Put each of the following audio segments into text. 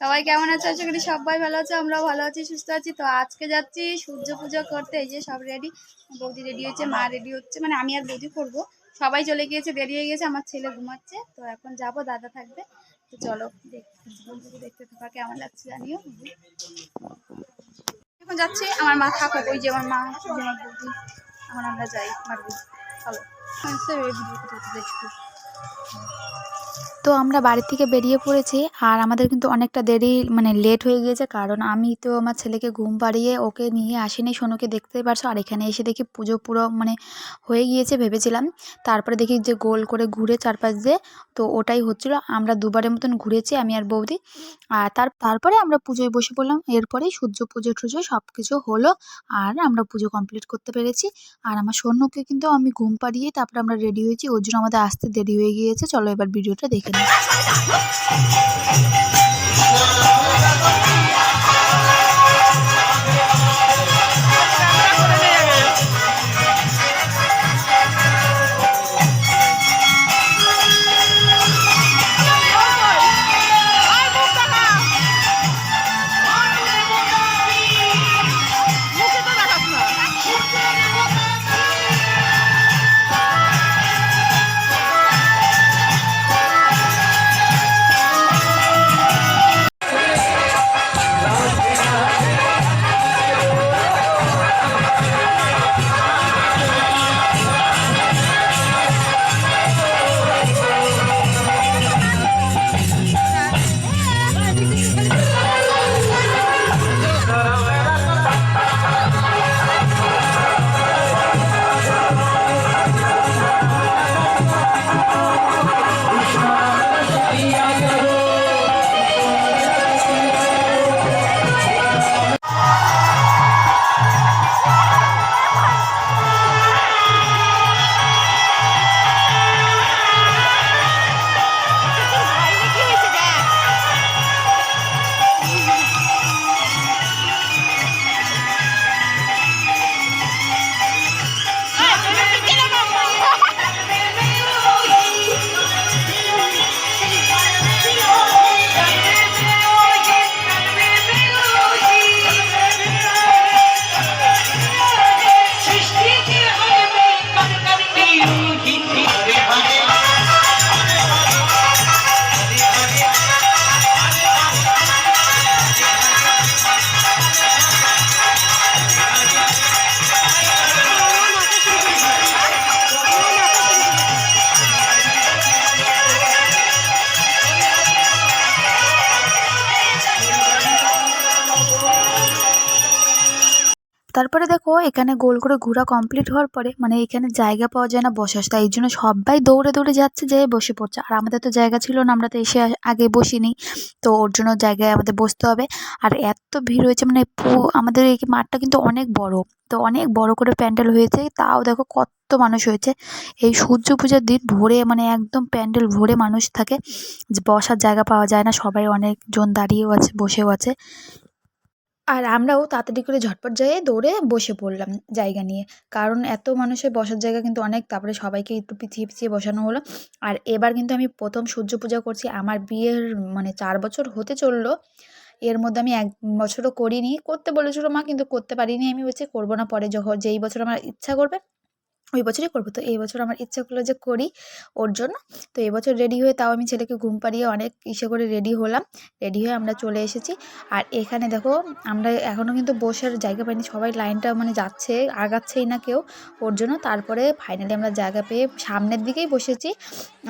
সবাই কেমন আছে? আশা করি সবাই ভালো আছে, আমরাও ভালো আছি, সুস্থ আছি। তো আজকে যাচ্ছি সূর্য পুজো করতে, এই যে সব রেডি বৌদি রেডি হচ্ছে মা রেডি হচ্ছে মানে আমি আর বৌদি করব। সবাই চলে গিয়েছে দেরি হয়ে গেছে আমার ছেলে ঘুমাচ্ছে। তো এখন যাব, দাদা থাকবে। তো চলো, দেখতে থাকা, কেমন লাগছে জানিও। এখন যাচ্ছি, আমার মা থাকুক, ওই যে আমার মা আমার বৌদি। এখন আমরা যাই মারবি চলো দেখতে। তো আমরা বাড়ি থেকে বেরিয়ে পড়েছি আর আমাদের কিন্তু অনেকটা দেরি মানে লেট হয়ে গিয়েছে। কারণ আমি তো আমার ছেলেকে ঘুম পাড়িয়ে ওকে নিয়ে আসিনি, সোনুকে দেখতেই পারছ। আর এখানে এসে দেখি পুজো পুরো মানে হয়ে গিয়েছে ভেবেছিলাম। তারপরে দেখি যে গোল করে ঘুরে চারপাশ দিয়ে, তো ওটাই হচ্ছিল। আমরা দুবারের মতন ঘুরেছি, আমি আর বৌদি। আর তার, তারপরে আমরা পুজোয় বসে পড়লাম। এরপরে সূর্য পুজো টুজো সব কিছু হলো আর আমরা পুজো কমপ্লিট করতে পেরেছি। আর আমার সোনুকে কিন্তু আমি ঘুম পাড়িয়ে তারপরে আমরা রেডি হয়েছি। ওর জন্য আমাদের আসতে দেরি হয়ে গিয়েছে। চলো এবার ভিডিওটা দেখে 来帮你 তারপরে দেখো, এখানে গোল করে ঘোরা কমপ্লিট হওয়ার পরে মানে এখানে জায়গা পাওয়া যায় না বসার, তাই এই জন্য সবাই দৌড়ে দৌড়ে যাচ্ছে যেয়ে বসে পড়ছে। আর আমাদের তো জায়গা ছিল না, আমরা তো এসে আগে বসিনি, তো ওর জন্য জায়গায় আমাদের বসতে হবে। আর এত ভিড় হয়েছে মানে আমাদের এই মাঠটা কিন্তু অনেক বড়, তো অনেক বড় করে প্যান্ডেল হয়েছে, তাও দেখো কত মানুষ হয়েছে। এই সূর্য পূজার দিন ভোরে মানে একদম প্যান্ডেল ভরে মানুষ থাকে, যে বসার জায়গা পাওয়া যায় না, সবাই অনেকজন দাঁড়িয়েও আছে, বসেও আছে। আর আমরাও তাড়াতাড়ি করে ঝটপট যেয়ে দৌড়ে বসে পড়লাম জায়গা নিয়ে। কারণ এত মানুষের বসার জায়গা কিন্তু অনেক, তারপরে সবাইকে একটু পিছিয়ে পিছিয়ে বসানো হলো। আর এবার কিন্তু আমি প্রথম সূর্য পূজা করছি, আমার বিয়ের মানে চার বছর হতে চলল। এর মধ্যে আমি এক বছরও করিনি, করতে বলেছিল মা, কিন্তু করতে পারিনি। আমি বলছি, করব না পরে যখন যেই বছর আমার ইচ্ছা করবে ওই বছরই করব। তো এই বছর আমার ইচ্ছা করল যে করি ওর জন্য। তো এবছর রেডি হয়ে তাও আমি ছেলেকে ঘুম পাড়িয়ে অনেক ইসে করে রেডি হলাম। রেডি হয়ে আমরা চলে এসেছি। আর এখানে দেখো, আমরা এখনও কিন্তু বসার জায়গা পাইনি। সবাই লাইনটা মানে যাচ্ছে, আগাচ্ছেই না কেউ ওর জন্য। তারপরে ফাইনালি আমরা জায়গা পেয়ে সামনের দিকেই বসেছি।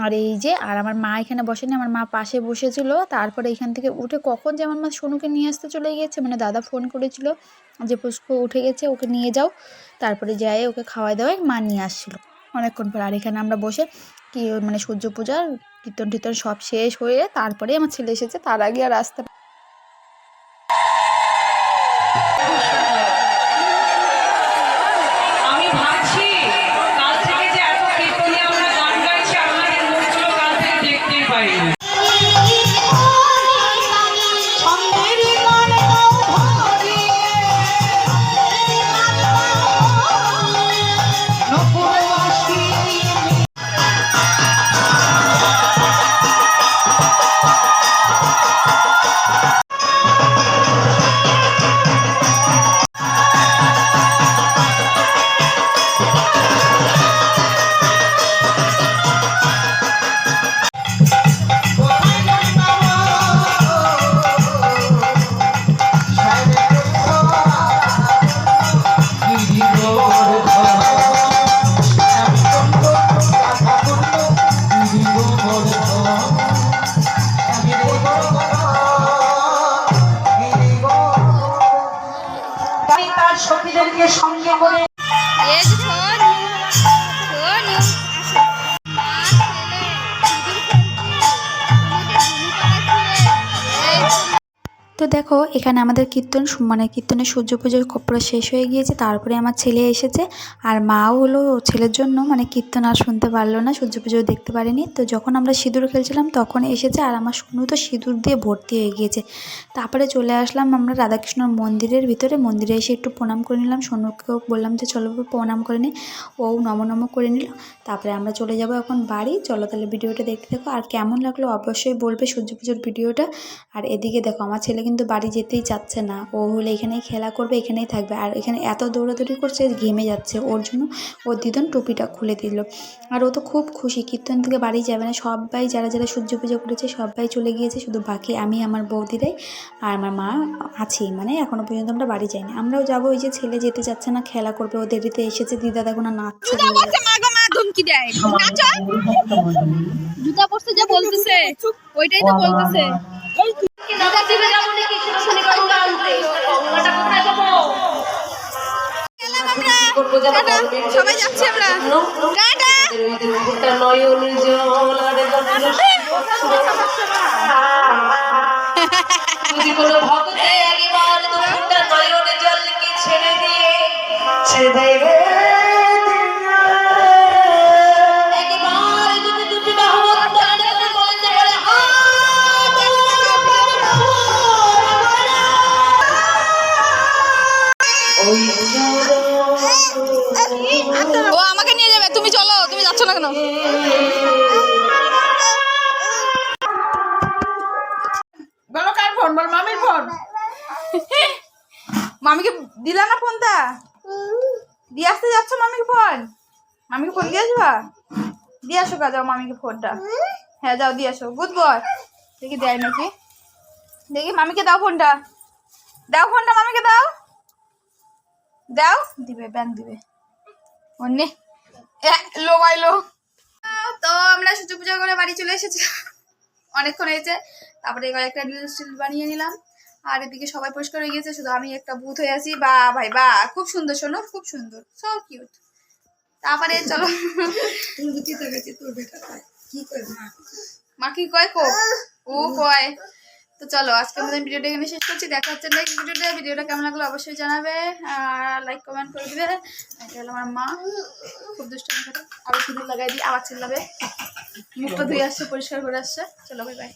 আর এই যে, আর আমার মা এখানে বসেনি, আমার মা পাশে বসেছিল। তারপরে এখান থেকে উঠে কখন যে আমার মা সোনুকে নিয়ে আসতে চলে গিয়েছে মানে দাদা ফোন করেছিল যে পুষ্প উঠে গেছে, ওকে নিয়ে যাও। তারপরে যাই ওকে খাওয়াই দাওয়াই মা নিয়ে আসছিল। অনেকক্ষণ পর আর এখানে আমরা বসে কি মানে সূর্য পূজার কীর্তন টীর্তন সব শেষ হয়ে তারপরে আমার ছেলে এসেছে, তার আগে আর আসতে দেখো, এখানে আমাদের কীর্তন মানে কীর্তনের সূর্য পুজোর পুরো শেষ হয়ে গিয়েছে। তারপরে আমার ছেলে এসেছে। আর মাও হলো ছেলের জন্য মানে কীর্তন আর শুনতে পারল না সূর্য পুজো দেখতে পারিনি। তো যখন আমরা সিঁদুর খেলছিলাম, তখন এসেছে আর আমার শুনু তো সিঁদুর দিয়ে ভর্তি হয়ে গিয়েছে। তারপরে চলে আসলাম আমরা রাধাকৃষ্ণর মন্দিরের ভিতরে। মন্দিরে এসে একটু প্রণাম করে নিলাম। সোনুকেও বললাম যে, চলো প্রণাম করে নি। ও নম নম করে নিল। তারপরে আমরা চলে যাব এখন বাড়ি। চলো তাহলে ভিডিওটা দেখতে দেখো আর কেমন লাগল অবশ্যই বলবে সূর্য পুজোর ভিডিওটা। আর এদিকে দেখো, আমার ছেলে কিন্তু বাড়ি যেতেই চাচ্ছে না। ও হলে এখানেই খেলা করবে এখানেই থাকবে। আর এখানে এত দৌড়াদৌড়ি করছে ঘেমে যাচ্ছে। ওর জন্য ওর দিদন টুপিটা খুলে দিল। আর ও তো খুব খুশি। কীর্তন থেকে বাড়ি যাবে না। সবাই যারা যারা সূর্য পুজো করেছে সবাই চলে গিয়েছে। শুধু বাকি আমি আমার বৌদিরাই আর আমার মা আছি। মানে এখনও পর্যন্ত আমরা বাড়ি যাইনি। আমরাও যাব। ওই যে ছেলে যেতে চাচ্ছে না খেলা করবে। ও দেরিতে এসেছে। দিদা দেখো না নাচছে মা ধমকি দেয়। নাচো। জুতা পরতে যা বলতেছে। ওইটাই তো বলতেছে গেলাম আমরা। টাটা। সবাই যাচ্ছি আমরা টাটা। যদি কোনো নয়নে জলকে ছেড়ে দিয়ে ছেড়ে দেবে কেন? বলো কার ফোন? বল মামির ফোন। মামিকে দিলা না ফোনটা? দিয়ে আসতে যাচ্ছ মামিকে ফোন? মামিকে ফোন দিয়ে আসবা? দিয়ে আসো গা, যাও মামিকে ফোনটা। হ্যাঁ যাও, দিয়ে আসো। Good boy. দেখি দেয় নাকি? দেখি, মামিকে দাও ফোনটা। দাও ফোনটা মামিকে দাও। দাও। দিবে ব্যাংক দিবে। অন্যে। লো বাইলো তো আমরা সূর্য পূজা করে বাড়ি চলে এসেছি। অনেকক্ষণ হয়েছে তারপরে এবার একটা রিলস টিল বানিয়ে নিলাম। আর এদিকে সবাই পরিষ্কার হয়ে গিয়েছে শুধু আমি একটা বুথ হয়ে আছি। বা ভাই বা খুব সুন্দর শোনো খুব সুন্দর সো কিউট তারপরে চলো। মা কি কয় কো? ও কয়। তো চলো, আজকে আমাদের ভিডিওটা এখানে শেষ করছি। দেখা হচ্ছে নেক্সট ভিডিওতে। ভিডিওটা কেমন লাগল অবশ্যই জানাবে। আর লাইক কমেন্ট করে দিবে। এটা হলো আমার মা। খুব দুষ্টামি করে। আবার লাগাই দিই আবার চিল্লাবে। মুখটা ধুয়ে আসছে, পরিষ্কার করে আসছে। চলো বাই বাই